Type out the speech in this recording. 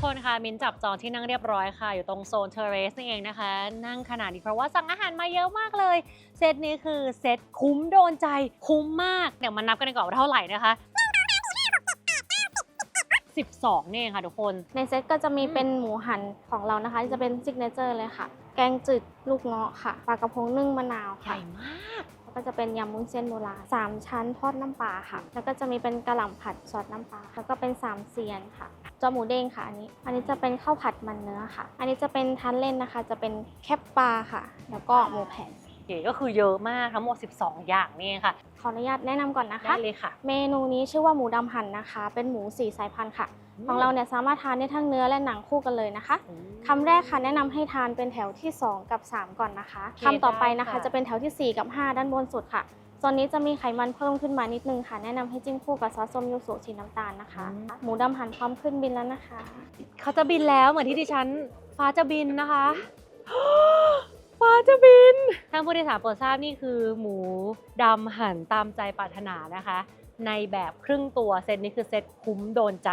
กคนคะมินจับจองที่นั่งเรียบร้อยค่ะ อยู่ตรงโซนเทเรสนี่เองนะคะ นั่งขนาดนี้เพราะว่าสั่งอาหารมาเยอะมากเลย เซตนี้คือเซตคุ้มโดนใจคุ้มมาก เดี๋ยวมานับกันดีกว่าว่าเท่าไหร่นะคะ 12นี่เองค่ะทุกคน ในเซตก็จะมีอืมเป็นหมูหันของเรานะคะที่จะเป็นซิกเนเจอร์เลยค่ะ แกงจืดลูกเงาะค่ะปลากระพงนึ่งมะนาวใหค่ะญ่มาก แล้วก็จะเป็นยำมุ้นเส้นโบราณสามชั้นทอดน้ำปลาค่ะ แล้วก็จะมีเป็นกะหล่ำผัดซอสน้ำปลาแล้วก็เป็นสามเซียนค่ะ จอหมูเด้งค่ะอันนี้ อันนี้จะเป็นข้าวผัดมันเนื้อค่ะ อันนี้จะเป็นทานเล่นนะคะ จะเป็นแคปปลาค่ะ แล้วก็หมูแผ่นเก๋ก็คือเยอะมากทั้งหมด 12 อย่างนี่เองค่ะ ขออนุญาตแนะนำก่อนนะได้คะเลยค่ะ เมนูนี้ชื่อว่าหมูดำหั่นนะคะ เป็นหมูสี่สายพันธุ์ค่ะ ของเราเนี่ยสามารถทานได้ทั้งเนื้อและหนังคู่กันเลยนะคะอืมคำแรกค่ะแนะนำให้ทานเป็นแถวที่ 2 กับ 3 ก่อนนะคะโอเคคำต่อไปนะคะ ได้ค่ะ จะเป็นแถวทีสี่4 กับ 5 ด้านบนสุดค่ะ ส่วนนี้จะมีไขมันเพิ่มขึ้นมานิดนึงค่ะ แนะนำให้จิ้มคู่กับซอสส้มยูสุสีน้ำตาลนะคะ หมูดำหั่นพร้อมขึ้นบินแล้วนะคะ เขาจะบินแล้วเหมือนที่ดิฉัน ฟ้าจะบินนะคะ ฟ้าจะบินท่านผู้โดยสารโปรดทราบนี่คือ หมูดำหั่นตามใจปรารถนานะคะ ในแบบครึ่งตัวเซตนี้คือเซตคุ้มโดนใจ